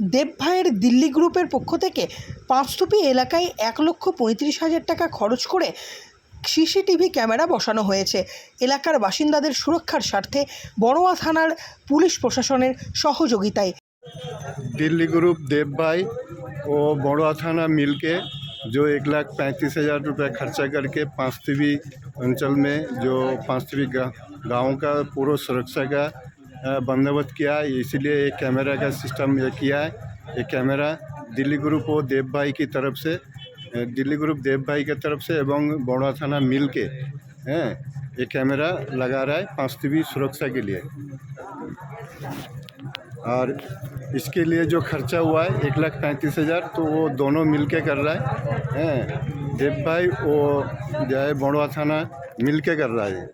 দেবভাইয়ের দিল্লি গ্রুপের পক্ষ থেকে পাঁচতুপি এলাকায় এক লক্ষ পঁয়ত্রিশ হাজার টাকা খরচ করে সিসিটিভি ক্যামেরা বসানো হয়েছে এলাকার বাসিন্দাদের সুরক্ষার স্বার্থে বড়োয়া থানার পুলিশ প্রশাসনের সহযোগিতায় दिल्ली ग्रुप देव भाई और बड़वा थाना मिल के जो एक लाख पैंतीस हज़ार रुपये खर्चा करके पाँचतीवी अंचल में जो पाँचतीवी गाँव का पूर्व सुरक्षा का अ, बंदोबस्त किया है, इसीलिए एक कैमरा का सिस्टम ये किया है। ये कैमरा दिल्ली ग्रुप और देव भाई की तरफ़ से दिल्ली ग्रुप देव भाई की तरफ़ से एवं बड़वा थाना मिल के, हैं, ये कैमरा लगा रहा है पाँचतीवी सुरक्षा के लिए। और इसके लिए जो खर्चा हुआ है, एक लाख पैंतीस हज़ार तो वो दोनों मिल के कर रहा है देव भाई वो जो है बड़वा थाना मिल के कर रहा है।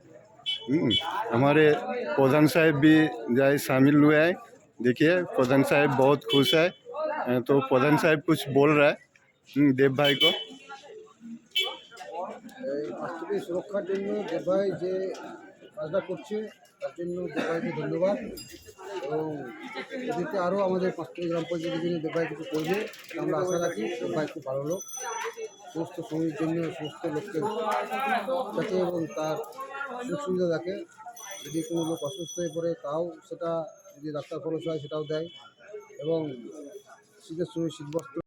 हमारे प्रधान साहब भी जो है शामिल हुए हैं देखिए प्रधान साहब बहुत खुश है अ, तो प्रधान साहब कुछ बोल रहा है हम्म, देव भाई को এই বাস্তবিক সুরক্ষার জন্য দেবাই যে কাজটা করছে তার জন্য দেবাইকে ধন্যবাদ এবং এদিকে আরও আমাদের পাঁচটি গ্রাম পঞ্চায়েতের জন্য দেবাই কিছু করবে এটা আমরা আশা রাখি দেবাই খুব ভালো লোক সমস্ত শ্রমিক জন্য সমস্ত লোককে থাকে এবং তার সুযোগ সুবিধা থাকে। যদি কোনো লোক অসুস্থ হয়ে পড়ে, তাও সেটা যদি ডাক্তার খরচ হয়, সেটাও দেয়। এবং শীতের সময় শীতবস্ত্র